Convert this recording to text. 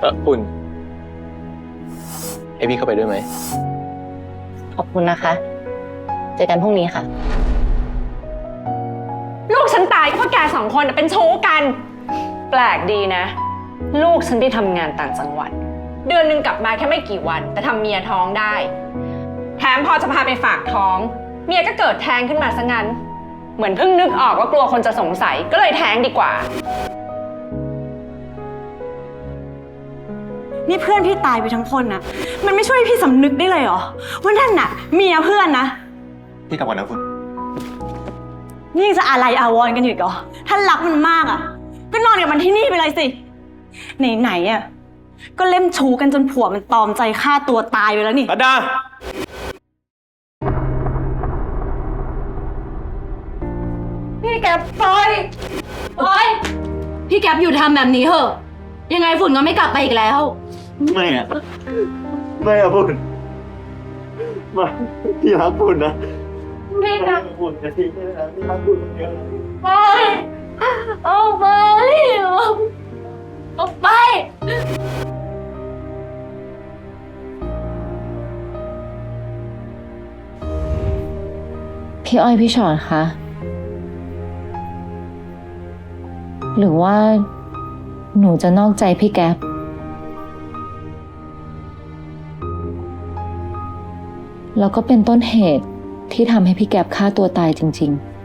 เออปุ่นให้พี่เข้าไปด้วยไหม ขอบคุณนะคะ เจอกันพรุ่งนี้ค่ะ ลูกฉันตายก็เพราะแกสองคนน่ะเป็นชู้กัน แปลกดีนะ ลูกฉันไปทำงานต่างจังหวัด เดือนหนึ่งกลับมาแค่ไม่กี่วัน แต่ทำเมียท้องได้ แถมพอจะพาไปฝากท้อง เมียก็เกิดแท้งขึ้นมาซะงั้น เหมือนเพิ่งนึกออกว่ากลัวคนจะสงสัยก็เลยแท้งดีกว่า นี่เพื่อนพี่ตายไปทั้งคนนะมันไม่ช่วยให้พี่สำนึกได้เลยเหรอว่านั่นน่ะเมียเพื่อนนะ พี่กลับก่อนนะคุณนี่ยังจะอะไรอาวรณ์กันอยู่อีกเหรอถ้ารักมันมากอะ ก็นอนกับมันที่นี่ไปเลยสิ ไหนๆอะ ก็เล่นชู้กันจนผัวมันตอมใจฆ่าตัวตายไปแล้วนี่ รัดดา พี่แกปล่อยปล่อย พี่แก๊ปอยู่ทำแบบนี้เหอะ ยังไงฝุ่นก็ไม่กลับไปอีกแล้ว ไม่อะไม่อะปุ่นมาพี่รักปุ่นนะพี่แก๊ปปุ่นจะทิ้งไม่ได้นะพี่รักปุ่นคนเดียวเลยปล่อยออกไปออกไป พี่อ้อยพี่ชอนคะ หรือว่า หนูจะนอกใจพี่แก๊ป แล้วก็เป็นต้นเหตุที่ทำให้พี่แก๊บฆ่าตัวตายจริง ๆ